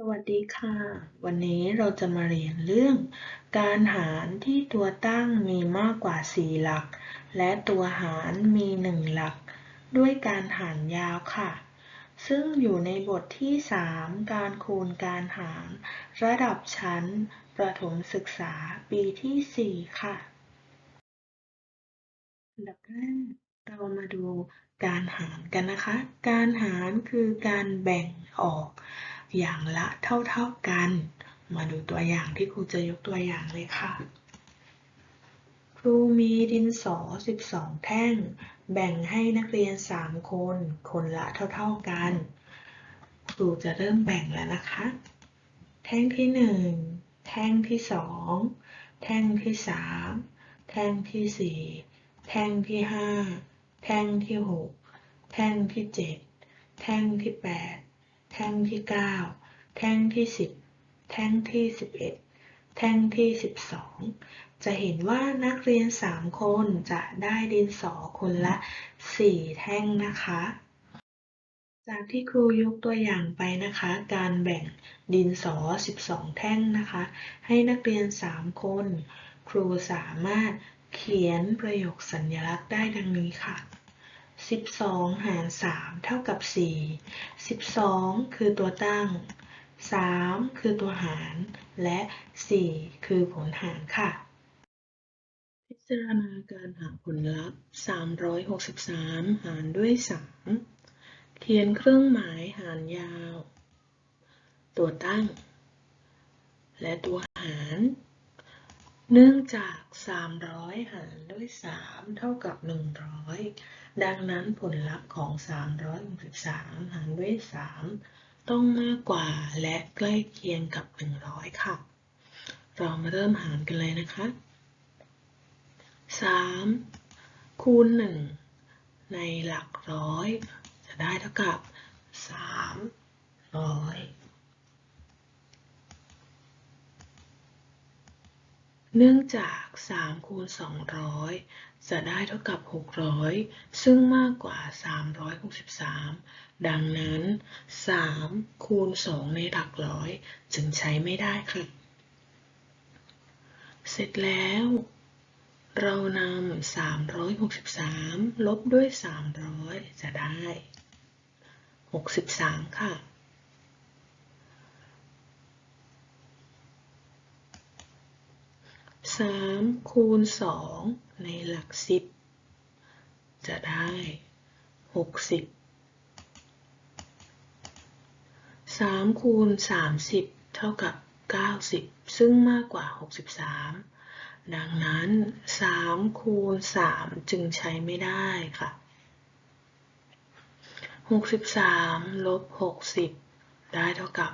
สวัสดีค่ะ วันนี้เราจะมาเรียนเรื่อง การหารที่ตัวตั้งมีมากกว่า 4 หลัก และตัวหารมี 1 หลัก ด้วยการหารยาวค่ะ ซึ่งอยู่ในบทที่ 3 การคูณการหาร ระดับชั้น ประถมศึกษาปีที่ 4 ค่ะดับแรกเรามาดูการหารกันนะคะ การหารคือการแบ่งออก อย่างละเท่าๆกัน มาดูตัวอย่างที่ครูจะยกตัวอย่างเลยค่ะ ครูมีดินสอ 12 แท่ง แบ่งให้นักเรียน 3 คน คนละเท่าๆกัน ครูจะเริ่มแบ่งแล้วนะคะ แท่งที่ 1 แท่งที่ 2 แท่งที่ 3 แท่งที่ 4 แท่งที่ 5 แท่งที่ 6 แท่งที่ 7 แท่งที่ 8 แท่งที่ 9 แท่งที่ 10 แท่งที่ 11 แท่งที่ 12 จะเห็นว่านักเรียน 3 คนจะได้ดินสอคนละ 4 แท่งนะคะ จากที่ครูยกตัวอย่างไปนะคะ การแบ่งดินสอ 12 แท่งนะคะ ให้นักเรียน 3 คน ครูสามารถเขียนประโยคสัญลักษณ์ได้ดังนี้ค่ะ 12 หาร 3 เท่ากับ 4 12 คือตัวตั้ง 3 คือตัวหาร และ 4 คือผลหารค่ะ พิจารณาการหาผลลัพธ์ 363 หารด้วย 3 เขียนเครื่องหมายหารยาว ตัวตั้ง และตัวหาร เนื่องจาก 300 หารด้วย 3 เท่ากับ 100 ดังนั้นผลลัพธ์ของ 363 หารด้วย 3 ต้องมากกว่าและใกล้เคียงกับ 100 ค่ะ เรามาเริ่มหารกันเลยนะคะ 3 คูณ 1 ในหลักร้อย จะได้เท่ากับ 300 เนื่องจาก3คูณ200 จะได้เท่ากับ 600 ซึ่งมากกว่า 363 ดังนั้น 3 คูณ 2 ในหลักร้อยจึงใช้ไม่ได้ค่ะ เสร็จแล้ว เรานำ 363 ลบด้วย 300 จะได้ 63 ค่ะ 3 คูณ 2 ในหลัก 10 จะได้ 60 3 คูณ 30 เท่ากับ 90 ซึ่งมากกว่า 63 ดังนั้น 3 คูณ 3 จึงใช้ไม่ได้ค่ะ 63 ลบ 60 ได้เท่ากับ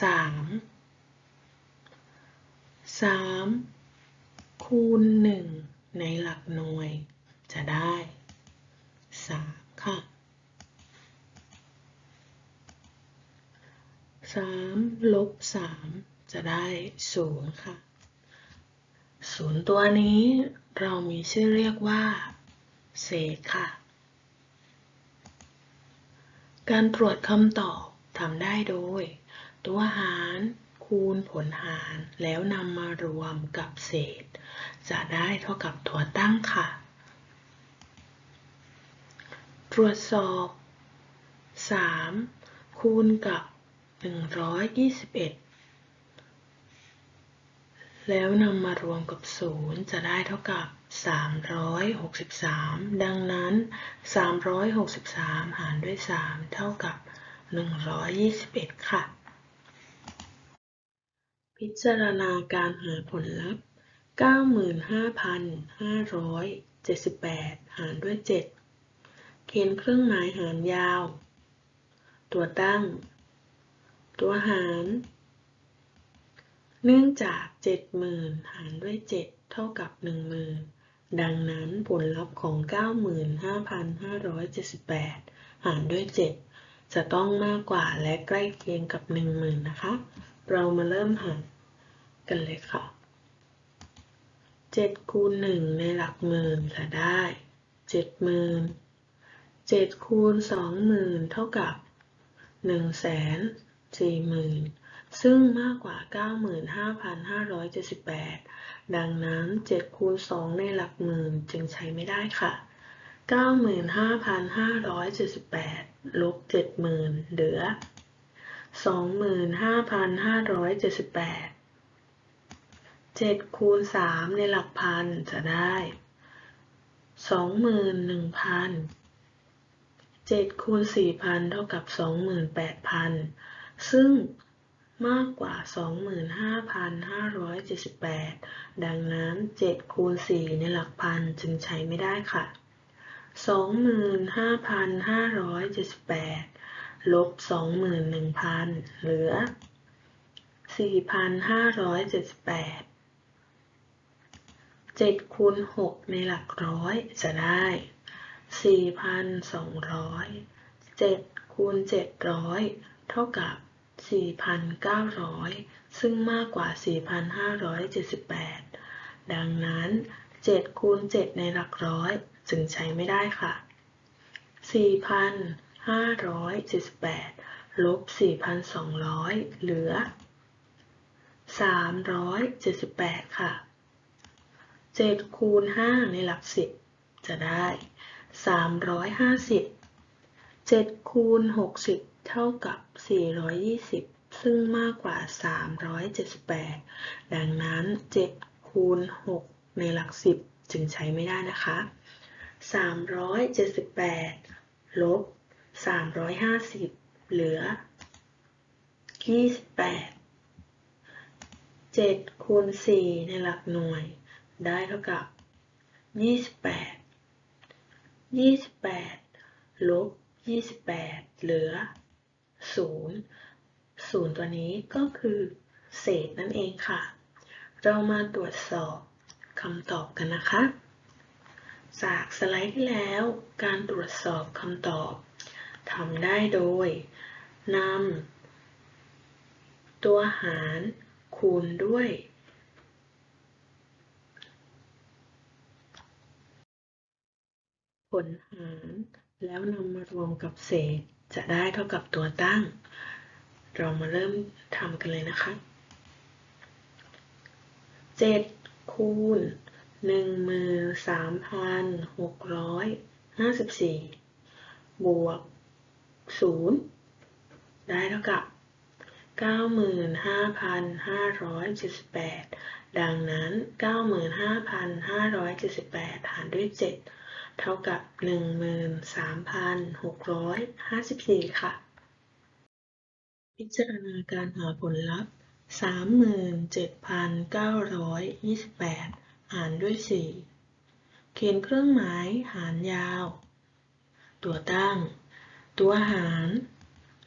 3 3 คูณ 1 ในหลักหน่วย จะได้ 3 ค่ะ 3 ลบ 3 จะได้ 0 ค่ะ 0 ตัวนี้เรามีชื่อเรียกว่า เศษค่ะ การตรวจคำตอบทำได้โดย ตัวหาร คูณผลหารแล้วนำมารวมกับเศษ จะได้เท่ากับตัวตั้งค่ะ ตรวจสอบ 3 คูณกับ 121 แล้วนำมารวมกับ 0 จะได้เท่ากับ 363 ดังนั้น 363 หารด้วย 3 เท่ากับ 121 ค่ะ พิจารณาการหาผลลัพธ์ 95,578 หารด้วย 7 เขียนเครื่องหมายหารยาว ตัวตั้ง ตัวหาร เนื่องจาก 70,000 หารด้วย 7 เท่ากับ 10,000 ดังนั้นผลลัพธ์ของ 95,578 หารด้วย 7 จะต้องมากกว่าและใกล้เคียงกับ 10,000 นะคะเรามาเริ่มหาร กันเลยค่ะ 7 คูณ 1 ในหลักหมื่นจะได้ 70,000 7 คูณ 20,000 เท่ากับ 140,000 ซึ่งมากกว่า 95,578 ดังนั้น 7 คูณ 2 ในหลักหมื่นจึงใช้ไม่ได้ค่ะ 95,578 ลบ 70,000 เหลือ 25,578 7 คูณ 3 ในหลักพันจะได้ 21,000 7คูณ4,000 เท่ากับ 28,000 ซึ่งมากกว่า 25,578 ดังนั้น 7 คูณ 4 ในหลักพันจึงใช้ไม่ได้ค่ะ 25,578 ลบ 21,000 เหลือ 4,578 7คูณ6ในหลักร้อยจะได้ 4,200 7คูณ700 เท่ากับ 4,900 ซึ่งมากกว่า 4,578 ดังนั้น 7คูณ7ในหลักร้อยจึงใช้ไม่ได้ค่ะ 4,578 ลบ 4,200 เหลือ 378 ค่ะ 7 คูณ 5 ในหลักสิบจะได้ 350 7 คูณ 60 เท่ากับ 420 ซึ่งมากกว่า 378 ดังนั้น 7 คูณ 6 ในหลักสิบจึงใช้ไม่ได้นะคะ 378 ลบ 350 เหลือ 28 7 คูณ 4 ในหลักหน่วย ได้เท่ากับ 28 28 ลบ 28 เหลือ 0 0 ตัวนี้ก็คือเศษนั่นเองค่ะ เรามาตรวจสอบคำตอบกันนะคะ จากสไลด์ที่แล้ว การตรวจสอบคำตอบทำได้โดยนำตัวหารคูณด้วย ลหารแล้วนำมารวมกับเศษจะได้เท่ากับตัวตั้ง เรามาเริ่มทำกันเลยนะคะ 7 คูณ13,654 บวก 0 ได้เท่ากับ 95,578 ดังนั้น 95,578 หารด้วย 7 เท่ากับ 13,654 ค่ะ พิจารณาการหาผลลัพธ์ 37,928 หารด้วย 4 เขียนเครื่องหมายหารยาว ตัวตั้ง ตัวหาร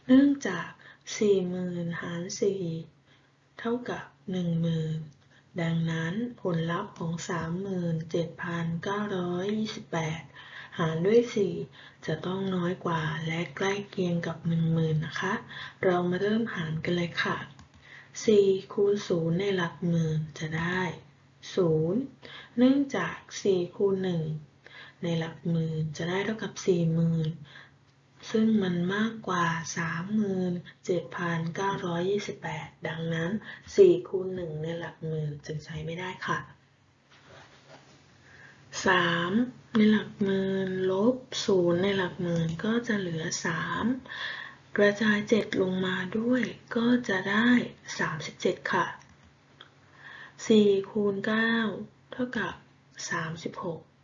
เนื่องจาก 40,000 หาร 4 เท่ากับ 10,000 ดังนั้นผลลัพธ์ของ 37,928 หารด้วย 4 จะต้องน้อยกว่าและใกล้เคียงกับ 10,000 นะคะ เรามาเริ่มหารกันเลยค่ะ 4 คูณ 0 ในหลักหมื่นจะได้ 0 เนื่องจาก 4 คูณ 1 ในหลักหมื่นจะได้เท่ากับ 40,000 ซึ่งมันมากกว่า 37,928 ดังนั้น 4 คูณ 1 ในหลักหมื่นจึงใช้ไม่ได้ค่ะ 3 ในหลักหมื่นลบ 0 ในหลักหมื่นก็จะเหลือ 3 กระจาย 7 ลงมาด้วยก็จะได้ 37 ค่ะ 4 คูณ 9 เท่ากับ 36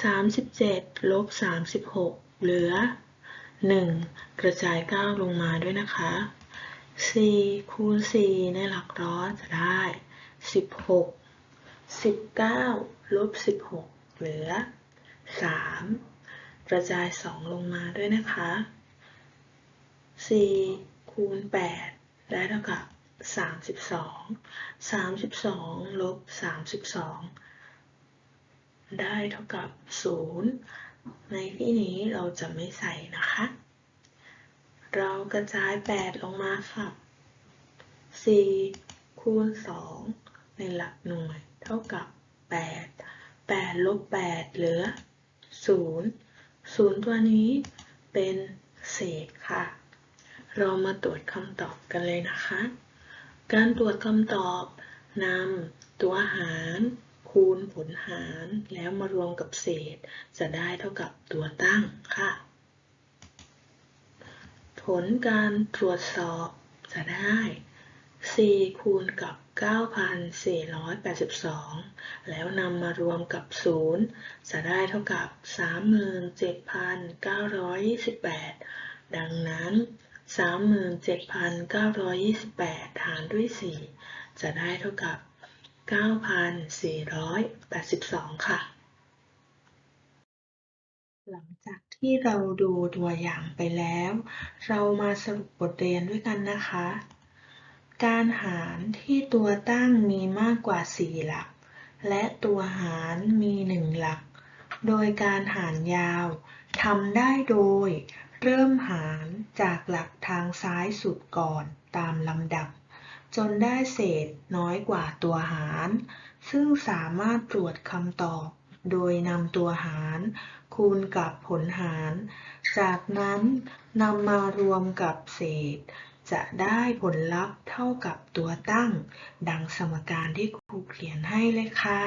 37ลบ36 เหลือ 1 กระจาย 9 ลงมาด้วยนะคะ 4 คูณ 4 ในหลักร้อยจะได้ 16 19ลบ16 เหลือ 3 กระจาย 2 ลงมาด้วยนะคะ 4 คูณ 8 ได้เท่ากับ 32 32ลบ32 ได้เท่ากับ 0 ในที่นี้เราจะไม่ใส่นะคะ เรากระจาย 8 ลงมาค่ะ 4 คูณ 2 ในหลักหน่วยเท่ากับ 8 8ลบ8เหลือ 0 0 ตัวนี้เป็นเศษค่ะ เรามาตรวจคำตอบกันเลยนะคะ การตรวจคำตอบนำตัวหาร คูณผลหารแล้วมารวมกับเศษ จะได้เท่ากับตัวตั้งค่ะ ผลการตรวจสอบจะได้4คูณกับ 9,482 แล้วนำมารวมกับ 0 จะได้เท่ากับ 37,928 ดังนั้น 37,928 หารด้วย 4 จะได้เท่ากับ 9,482 ค่ะ หลังจากที่เราดูตัวอย่างไปแล้ว เรามาสรุปบทเรียนด้วยกันนะคะ การหารที่ตัวตั้งมีมากกว่า 4 หลัก และตัวหารมี 1 หลัก โดยการหารยาวทำได้โดย เริ่มหารจากหลักทางซ้ายสุดก่อนตามลำดับ จนได้เศษน้อยกว่าตัวหาร ซึ่งสามารถตรวจคำตอบ โดยนำตัวหาร คูณกับผลหาร จากนั้นนำมารวมกับเศษ จะได้ผลลัพธ์เท่ากับตัวตั้ง ดังสมการที่ครูเขียนให้เลยค่ะ